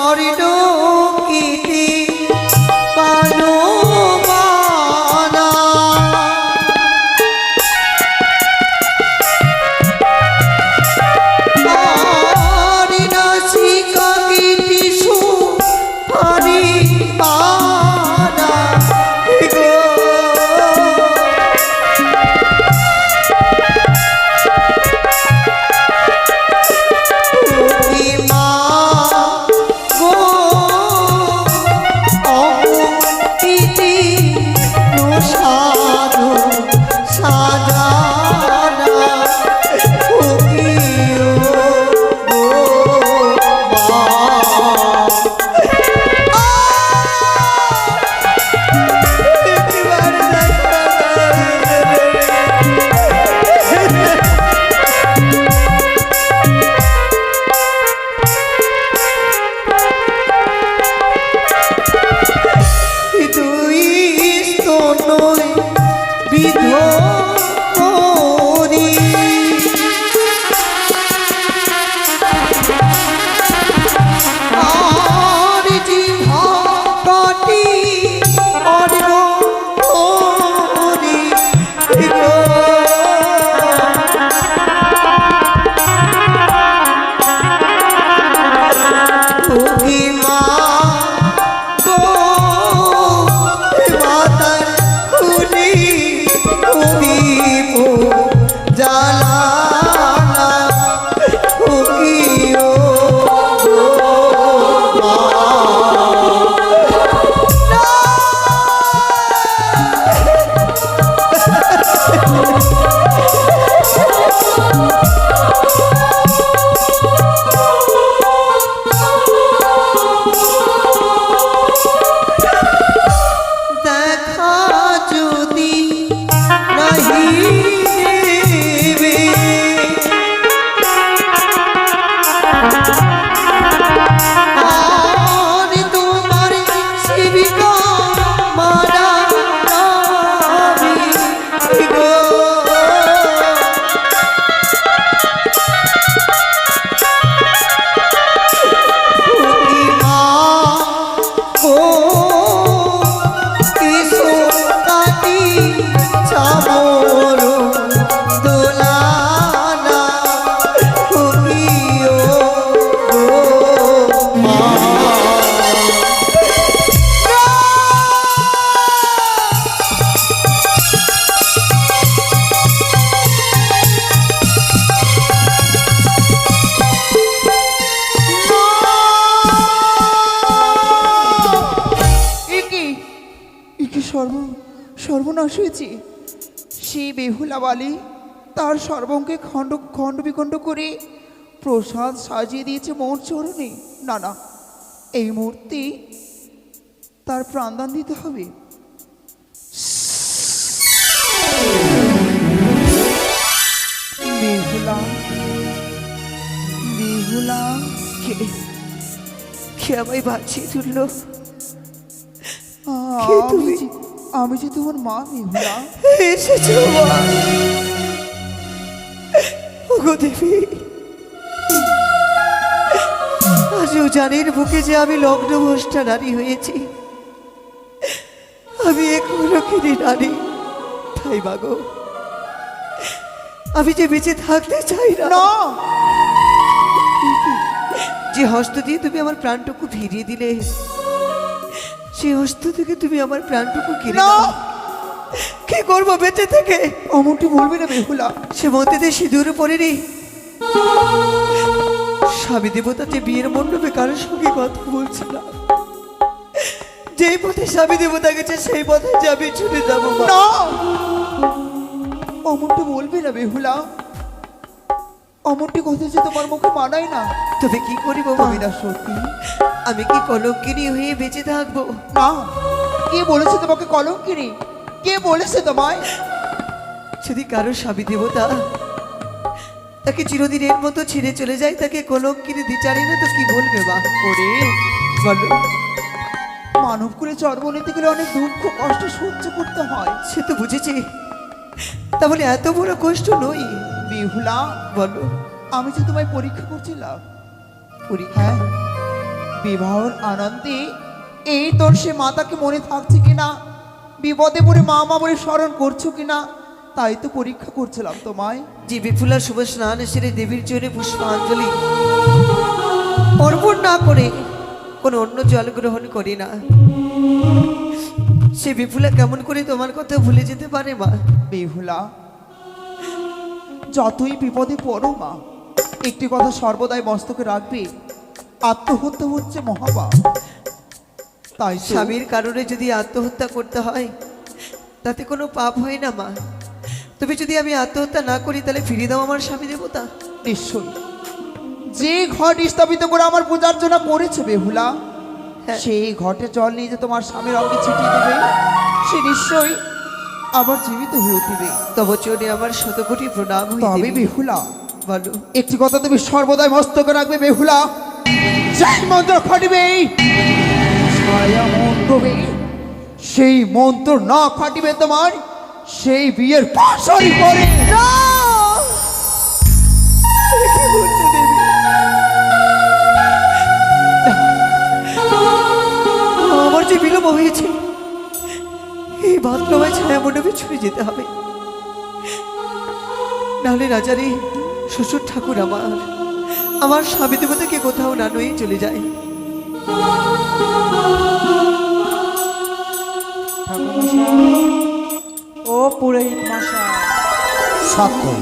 মরিল হয়েছে সেই বেহুলা বালি তার সর্বঙ্গে খণ্ড খণ্ড বিখণ্ড করে প্রসাদ সাজিয়ে দিয়েছে মোর চরণে। না না এই মূর্তি তার প্রাণদান দিতে হবে। বেহুলা বেহুলা কে কে আমায় বাঁচিয়ে তুললো? তুমি? আমি যে তোমার মা বেহুলা এসেছ মা। ওগো দেবী। আজও জানির বুকে যে আমি লগ্ন ভ্রষ্টা নারী হয়েছি। আমি এক হলকিনী নারী। তাই মাগো আমি যে বেঁচে থাকতে চাই না। না। যে হস্ত দিয়ে তুমি আমার প্রাণটুকু ফিরিয়ে দিলে সেই হস্ত থেকে তুমি আমার প্রাণটুকু কেড়ে না। নাও। কি করব বেঁচে থেকে? অমনটি বলবি না বেহুলা সে মন্দিরে সিঁদুর পড়েনি স্বামী দেবতা যে বিয়ের মণ্ডপে কারোর সঙ্গে কথা বলছে না। যেই পথে স্বামী দেবতা গেছে সেই পথে যে আমি ছুটে যাব না। অমনটি বলবি না বেহুলা অমনটি কথা যে তোমার মুখে মানায় না। তবে কি করিব মা না সত্যি আমি কি কলঙ্কিনী হয়ে বেঁচে থাকব? না কে বলেছে তোমাকে কলঙ্কিনী? কে বলেছে তোমায়? যদি কারও স্বামী দেবতা তাকে চিরদিনের মতো ছেড়ে চলে যায় তাকে কলঙ্কিনী দিচারি না তো কি বলবে মা? ওরে বলো। মানব করে জন্ম নিতে গেলে অনেক দুঃখ কষ্ট সহ্য করতে হয়। সে তো বুঝেছি। তা বলে এত বড় কষ্ট নই বেহুলা বলো। আমি যে তোমায় পরীক্ষা করছিলাম পরীক্ষা? হ্যাঁ বিবাহর আনন্দে এই তোর সে মাতাকে মনে থাকছে কিনা? বিপদে পড়ে মা মা বলে স্মরণ করছ কিনা? তাই তো পরীক্ষা করছিলাম তোমায়। যে বিপুলা শুভ স্নান সেরে দেবীর চরে পুষ্পাঞ্জলি। অর্পণ না করে কোনো অন্য জল গ্রহণ করি না। সে বিপুলা কেমন করে তোমার কথা ভুলে যেতে পারে মা? বেহুলা যতই বিপদে পড়ো মা একটি কথা সর্বদাই মস্তকে রাখবে। আত্মহত্যা হচ্ছে মহাপাপ। তাই স্বামীর কারণে যদি আত্মহত্যা করতে হয় তাতে কোনো পাপ হয় না মা। তবে যদি আমি আত্মহত্যা না করি তাহলে ফিরিয়ে দাও আমার স্বামী দেবতা। নিশ্চয়ই। যে ঘট স্থাপিত করে আমার পূজার্চনা করেছে বেহুলা হ্যাঁ। সেই ঘটে জল নিয়ে যে তোমার স্বামীর অঙ্গে ছিটিয়ে দেবে সে নিশ্চয়ই আবার জীবিত হয়ে উঠবে। তব চরণে আমার শতকোটি প্রণাম তবে বেহুলা বলো। একটি কথা তুমি সর্বদাই মস্তকে রাখবে বেহুলা। সেই মন্ত্র খাটিবে মন্ত্রবে। সেই মন্ত্র না খাটিবে তোমার সেই বিয়ের পাশারি করে কি আমার যে বিলম্ব হয়েছে এই বাথরুমে ছায়া মণ্ডপে ছুটে যেতে হবে। নাহলে রাজারে শ্বশুর ঠাকুর আমার আমার স্বামী দেবতাকে কোথাও না নয়ে চলে যায়। ও পুরোহিত মশাই। সত্যই।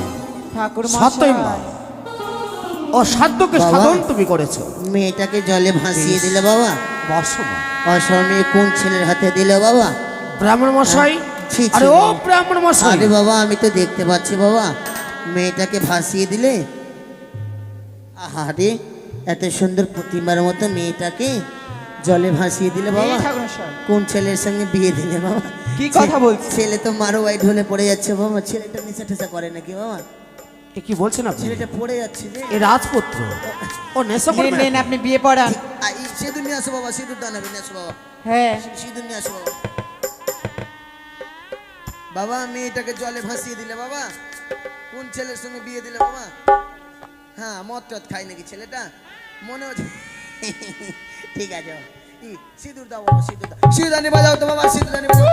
ঠাকুর সত্যই মা। মশাই অসাধ্যকে। সাধন তুমি করেছ। মেয়েটাকে জলে ভাসিয়ে দিলে বাবা। বসো মা। অসময়ে কোন ছেলের হাতে দিলে বাবা। ব্রাহ্মণ মশাই? ছি, ছি, আরে ও। ব্রাহ্মণ মশাই। আরে বাবা আমি তো দেখতে পাচ্ছি বাবা। মেয়েটাকে ভাসিয়ে দিলে আহারে এত সুন্দর প্রতিমার মতো মেয়েটাকে জলে ভাসিয়ে দিলে বাবা। কোন ছেলের সঙ্গে বিয়ে দিলে বাবা? কি কথা বলছিস? ছেলে তো মারো ওয়াই ঢলে পড়ে যাচ্ছে বাবা। ছেলেটা নেশা টেশা করে নাকি বাবা? এ কি বলছেন আপনি? ছেলেটা পড়ে যাচ্ছে যে। এ রাজপুত্র। ও নেশা করবে নেন আপনি বিয়ে পড়ান। আই, সিঁদুর নিয়ে আসো বাবা সিঁদুর দানাবে নিয়ে আসো বাবা। হ্যাঁ। সিঁদুর নিয়ে আসো বাবা। বাবা মেয়েটাকে জলে ভাসিয়ে দিলে বাবা। কোন ছেলের সঙ্গে বিয়ে দিলে বাবা? হ্যাঁ মদ টদ খাই নাকি ছেলেটা? মনে হচ্ছে ঠিক আছে সিঁদুর দাও সিঁদুর দাও। সিঁদুর দানি বাজাও তো বাবা, সিঁদুর দানি বাজাও।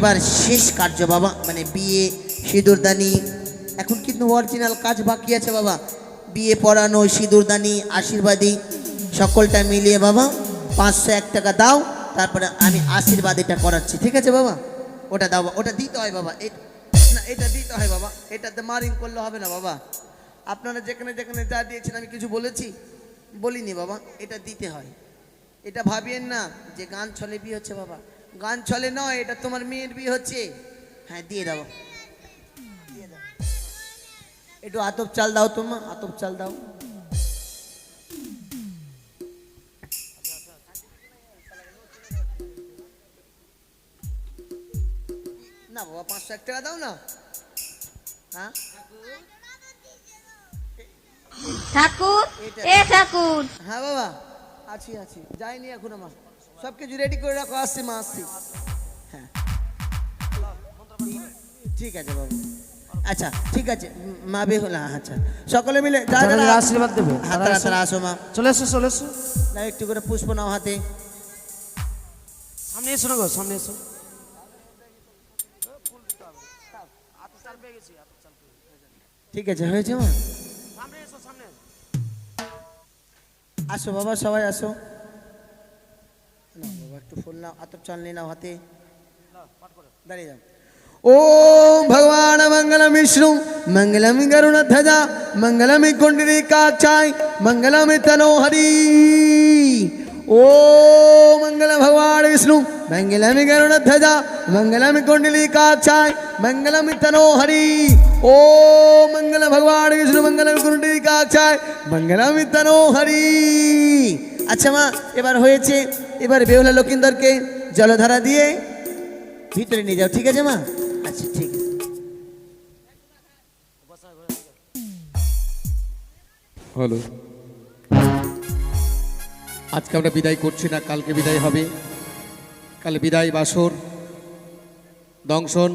এবার শেষ কার্য বাবা মানে বিয়ে, সিঁদুরদানি। এখন কিন্তু অরিজিনাল কাজ বাকি আছে বাবা। বিয়ে পড়ানো, সিঁদুরদানি, আশীর্বাদী, সকলটা মিলিয়ে বাবা পাঁচশো এক টাকা দাও, তারপরে আমি আশীর্বাদ এটা করাচ্ছি। ঠিক আছে বাবা? ওটা দাও, ওটা দিতে হয় বাবা। না, এটা দিতে হয় বাবা। এটাতে মারিং করলে হবে না বাবা। আপনারা যেখানে যেখানে যা দিয়েছেন, আমি কিছু বলেছি? বলিনি বাবা, এটা দিতে হয়। এটা ভাবিয়েন না যে গান ছলে বিয়ে হচ্ছে বাবা। গান ছলে নয় এটা তোমার মেয়ের বিয়ে হচ্ছে। হ্যাঁ দিয়ে দাও। দিয়ে দাও। একটু আতপ চাল দাও তোমা আতপ চাল দাও। না বাবা পাঁচশো এক টাকা দাও না। হ্যাঁ? ঠাকুর এ ঠাকুর। হ্যাঁ বাবা আছি আছি। যাইনি এখন আমার। সব কিছু রেডি করে রাখো আসছি মা আসছি। হ্যাঁ। ঠিক আছে বাবু। আচ্ছা ঠিক আছে। মা বেহুলা আচ্ছা। সকলে মিলে আশীর্বাদ দেবে হাত তারা আসো মা। চলে এসো চলে এসো নাও একটু করে পুষ্প নাও হাতে। সামনে এসো না গো সামনে এসো। ঠিক আছে হয়েছে মা? আসো বাবা সবাই আসো। নাও বাবা একটু ফুল নাও আতপ চাল নিয়ে নাও হাতে দাঁড়িয়ে যাও ओम भगवान मंगलम विष्णु मंगलम गरुण ध्वजा मंगलम कुंडली काक्षाय मंगलम तनोहरि ओ मंगल भगवान विष्णु मंगलम गरुण ध्वजा मंगलम कुंडली काक्षाय मंगलम तनोहरि ओ मंगल भगवान विष्णु मंगलम कुंडली काक्षाय मंगलम तनोहरि আচ্ছা মা এবার হয়েছে এবার বেহুলা লক্ষিন্দরকে জলধারা দিয়ে ভিতরে নিয়ে যাও, ঠিক আছে মা? আচ্ছা ঠিক আছে। হ্যালো। আজকে আমরা বিদায় করছি না, কালকে বিদায় হবে। কাল বিদায় বাসর, দংশন।